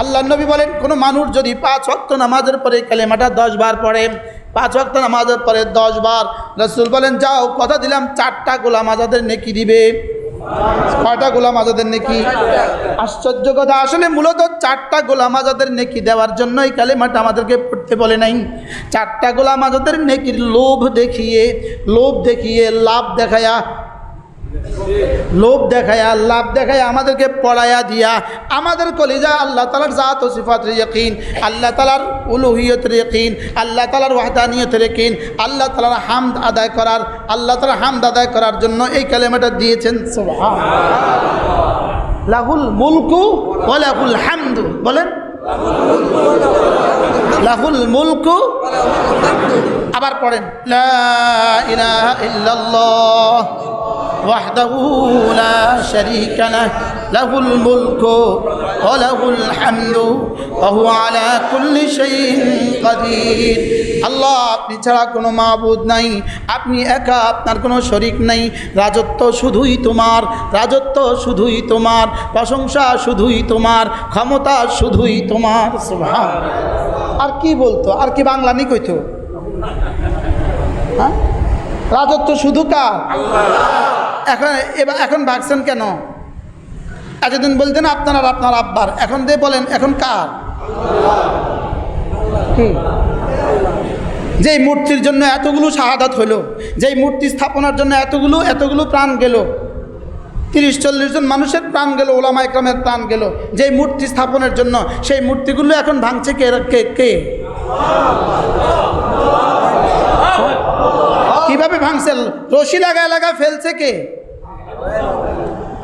আল্লাহ নবী বলেন, কোনো মানুষ যদি পাঁচ ওয়াক্ত নামাজের পরে কালেমাটা দশ বার পড়ে, পাঁচ ওয়াক্ত নামাজের পরে দশ বার রসুল বলেন, যাও, কথা দিলাম, চারটা গোলাম আজাদের নেকি দিবে। কয়টা গোলাম আজাদের নেকি? আশ্চর্য কথা, আসলে মূলত চারটা গোলাম আজাদের নেকি দেওয়ার জন্য এই কালেমাটা আমাদেরকে পড়তে বলে নাই। চারটা গোলাম আজাদের নেকির লোভ দেখিয়ে লোভ দেখিয়ে, লাভ দেখায়া লোভ দেখায়া, লাভ দেখায় আমাদেরকে পড়ায়া দিয়া, আমাদের কলিজা আল্লাহ তালার জাত ও সিফাত ইয়কিন, আল্লাহ তালার উলুহিয়ত ইয়কিন, আল্লাহ তালার ওয়াহদানিয়ত ইয়কিন, আল্লাহ তালার হামদ আদায় করার, আল্লাহ তালার হামদ আদায় করার জন্য এই কালেমাটা দিয়েছেন। লাহুল মুলকু ও লাহুল হামদু, বলেন। লাহুল মুলকু, আবার পড়েন। লা ইল্লাল্লাহ। وحده لا شريك له له الملك وله الحمد وهو على كل شيء قدير আল্লাহ আপনি ছাড়া কোনো মাবুদ নাই আপনি একা আপনার কোনো শরিক নাই রাজত্ব শুধুই তোমার রাজত্ব শুধুই তোমার প্রশংসা শুধুই তোমার ক্ষমতা শুধুই তোমার সুবহান আর কি বলতো আর কি বাংলা নি কইতো হ্যাঁ রাজত্ব শুধু কার এখন এবার এখন ভাগছেন কেন? এতদিন বলতেন আপনার আপনার আব্বার। এখন দিয়ে বলেন, এখন কার? যেই মূর্তির জন্য এতগুলো শাহাদাত হলো, যেই মূর্তি স্থাপনার জন্য এতগুলো এতগুলো প্রাণ গেল, তিরিশ, চল্লিশ জন মানুষের প্রাণ গেল ওলামা একরামের প্রাণ গেল, যেই মূর্তি স্থাপনের জন্য, সেই মূর্তিগুলো এখন ভাঙছে কে কে কে কীভাবে ভাঙছে রশি লাগা লাগা ফেলছে কে?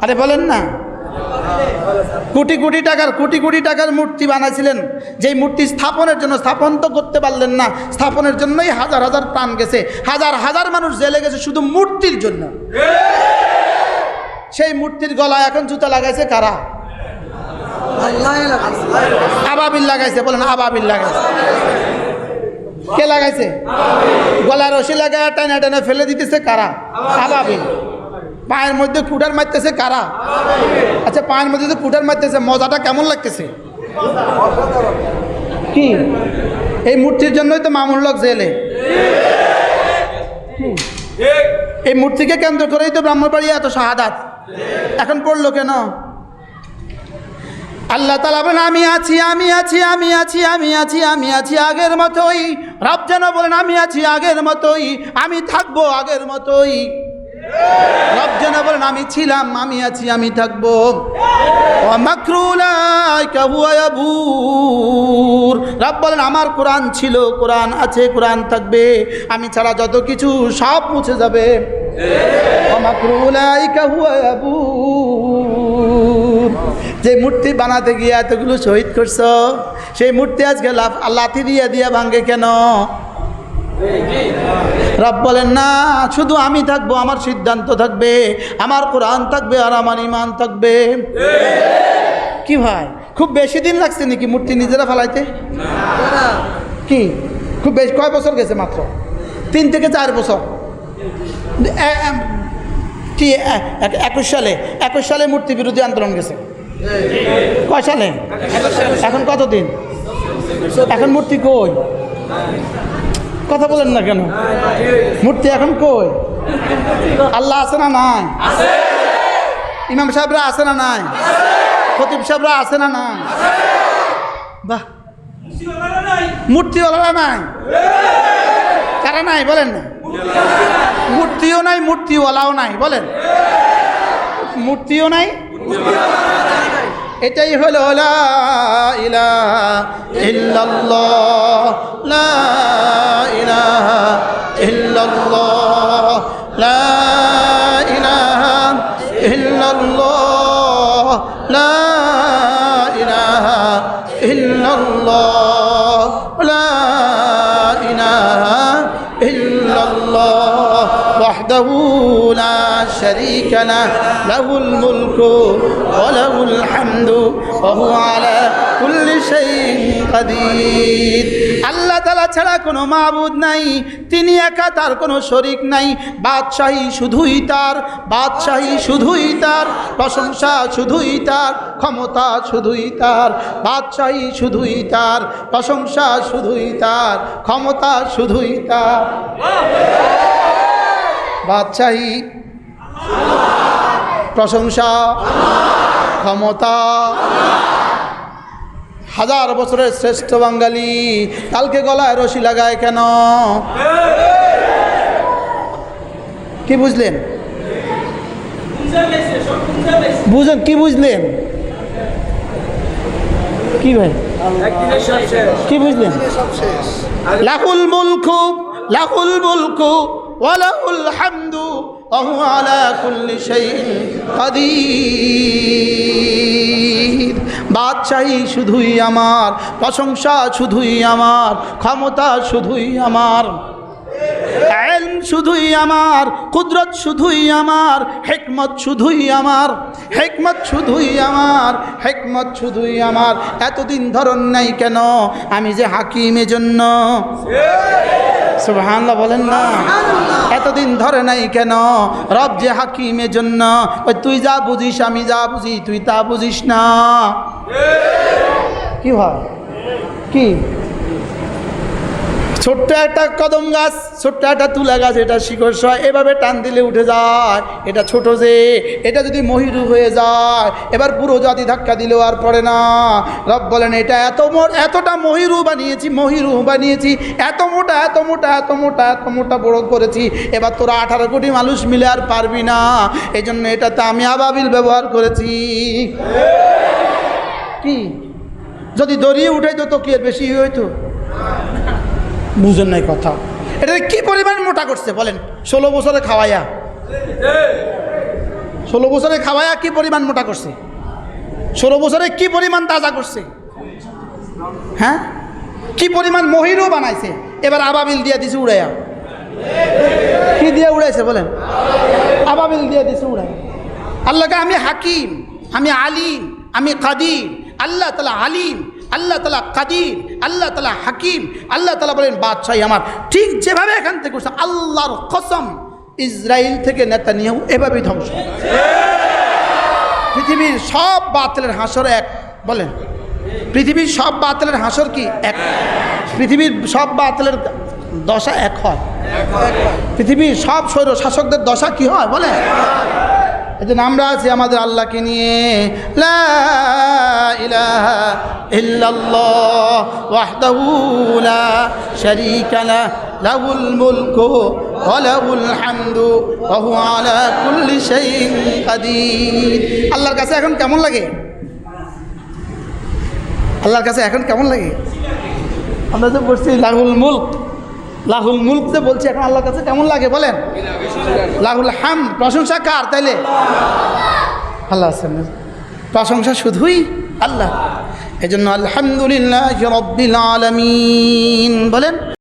আরে বলেন না। কোটি কোটি টাকার, কোটি কোটি টাকার মূর্তি বানাইছিলেন। যেই মূর্তি স্থাপনের জন্য স্থাপন তো করতে পারলেন না, স্থাপনের জন্যই হাজার হাজার প্রাণ গেছে, হাজার হাজার মানুষ জেলে গেছে শুধু মূর্তির জন্য। সেই মূর্তির গলায় এখন জুতা লাগাইছে কারা? আবাবিল লাগাইছে, বলেন আবাবিল লাগাইছে। কে লাগাইছে? গলার রশি লাগায় টানা টানা ফেলে দিতেছে কারা? আবাবিল পায়ের মধ্যে কুটার মারতেছে কারা? আচ্ছা পায়ের মধ্যে কুটার মারতেছে, মজাটা কেমন লাগতেছে? কি? এই মূর্তির জন্যই তো মামুল লোক জেলে। এই মূর্তিকে কেন্দ্র করেই তো ব্রাহ্মণবাড়ি এত শাহাদাত। এখন পড়ল কেন? আল্লাহ তালা বলেন, আমি আছি আমি আছি আমি আছি আমি আছি আমি আছি আগের মতোই। রব যেন বলেন, আমি আছি আগের মতোই, আমি থাকব আগের মতোই। রব যেন বলেন, আমি ছিলাম, আমি আছি, আমি থাকব। রব বলেন, আমার কোরআন ছিল, কোরআন আছে, কোরআন থাকবে। আমি ছাড়া যত কিছু সব মুছে যাবে। অমাকরুলাইকা হুয়া আবুর যে মূর্তি বানাতে গিয়ে এতগুলো শহীদ করছ, সেই মূর্তি আজকে লাথি দিয়ে দিয়ে ভাঙ্গে কেন? রব বলেন, না, শুধু আমি থাকব, আমার সিদ্ধান্ত থাকবে, আমার কোরআন থাকবে আর আমার ইমান থাকবে। কি ভাই, খুব বেশি দিন লাগছে নাকি মূর্তি নিজেরা ফেলাইতে? কি, খুব বেশি, কয় বছর গেছে মাত্র? তিন থেকে চার বছর। কি একুশ সালে একুশ সালে মূর্তি বিরোধী আন্দোলন গেছে। কয় সালে? এখন কত দিন এখন মূর্তি কই? কথা বলেন না কেন? মূর্তি এখন কই? আল্লাহ আছে না নাই? ইমাম সাহেবরা আছে না নাই? খতিব সাহেবরা আছে না নাই? বাহ। মূর্তিওয়ালারা নাই? কারা নাই বলেন? না মূর্তিও নাই, মূর্তিওয়ালাও নাই, বলেন? মূর্তিও নাই? এটাই হলো লা ইলাহা ইল্লাল্লাহ। লা ইলাহা ইল্লাল্লাহ। লা ইলাহা ইল্লাল্লাহ। লা ইলাহা ইল্লাল্লাহ। وحده لا شريك له له الملك وله الحمد وهو على كل شيء قدير আল্লাহ তালা ছাড়া কোনো মাবুদ নাই তিনি একা তার কোনো শরিক নাই বাদশাহী শুধুই তার বাদশাহী শুধুই তার প্রশংসা শুধুই তার ক্ষমতা শুধুই তার বাদশাহী শুধুই তার প্রশংসা শুধুই তার ক্ষমতা শুধুই তার বাদশাহী। প্রশংসা। ক্ষমতা। হাজার বছরের শ্রেষ্ঠ বাঙালি। কালকে গলায় রশি লাগায় কেন? কি বুঝলেন? বুঝেন, কি বুঝলেন? কি ভাই? কি বুঝলেন? লাহুল মুলকু লাহুল মুলকু। ওয়ালাহুল হামদু وهو على كل شيء قدير বাদশাহী শুধুই আমার প্রশংসা শুধুই আমার ক্ষমতা শুধুই আমার এলম শুধুই আমার, কুদরত শুধুই আমার, হেকমত শুধুই আমার, হেকমত শুধুই আমার, হেকমত শুধুই আমার। এতদিন ধরন নাই কেন? আমি যে হাকিমে জন্য সুবহানাল্লাহ বলেন না। এতদিন ধরে নাই কেন? রব যে হাকিমের জন্য ওই তুই যা বুঝিস, আমি যা বুঝি, তুই তা বুঝিস না। কি হয় কি? ছোট্ট একটা কদম গাছ, ছোট্ট একটা তুলা গাছ, এটা শিকড় সহ এভাবে টান দিলে উঠে যায়। এটা ছোট যে, এটা যদি মহিরু হয়ে যায়, এবার পুরো জাতি ধাক্কা দিলেও আর পড়ে না। রব বলেন, এটা এত এতটা মহিরু বানিয়েছি মহিরু বানিয়েছি, এত মোটা এত মোটা এত মোটা এত মোটা বড় করেছি, এবার তোরা আঠারো কোটি মানুষ মিলে আর পারবি না। এই জন্য এটাতে আমি আবাবিল ব্যবহার করেছি। কি? যদি দড়িয়ে উঠাইতো তো কি বেশি হইতো? বুঝেন নাই কথা। এটা কি পরিমাণ মোটা করছে বলেন? ষোলো বছরে খাওয়াইয়া ষোলো বছরে খাওয়াইয়া কি পরিমাণ মোটা করছে? ষোলো বছরে কি পরিমাণ তাজা করছে? হ্যাঁ? কি পরিমাণ মহিরও বানাইছে? এবার আবাবিল দিয়ে দিছে উড়াইয়া। কি দিয়ে উড়াইছে বলেন? আবাবিল দিয়ে দিছে উড়াই আল্লাহকে আমি হাকিম, আমি আলিম, আমি কাদির, আল্লাহ তালা আলিম। আল্লাহ তালা কাদির, আল্লাহ তালা হাকিম, আল্লাহ তালা বলেন, বাদশাহী আমার। ঠিক যেভাবে এখান থেকে করছে আল্লাহর কসম ইসরায়েল থেকে নেতা নিয়েও এভাবেই ধ্বংস পৃথিবীর সব বাতিলের হাসর এক, বলেন। পৃথিবীর সব বাতিলের হাসর কি? এক। পৃথিবীর সব বাতিলের দশা এক হয়। পৃথিবীর সব স্বৈর শাসকদের দশা কি হয়? বলে এই জন্য আমরা আছি আমাদের আল্লাহকে নিয়ে। লা ইলাহা ইল্লাল্লাহ ওয়াহদাহু লা শারীকা লা, লাহুল হামদু ওয়া আলা কুল্লি শাইইন কাদির। আল্লাহর কাছে এখন কেমন লাগে? আল্লাহর কাছে এখন কেমন লাগে? আমরা যে বলছি লাহুল মুলক। লাহুল মুলকতে বলছি, এখন আল্লাহর কাছে কেমন লাগে বলেন? লাহুল হাম, প্রশংসা কার তাইলে? আল্লাহ প্রশংসা শুধুই আল্লাহ। এই জন্য আলহামদুলিল্লাহ আলমিন, বলেন।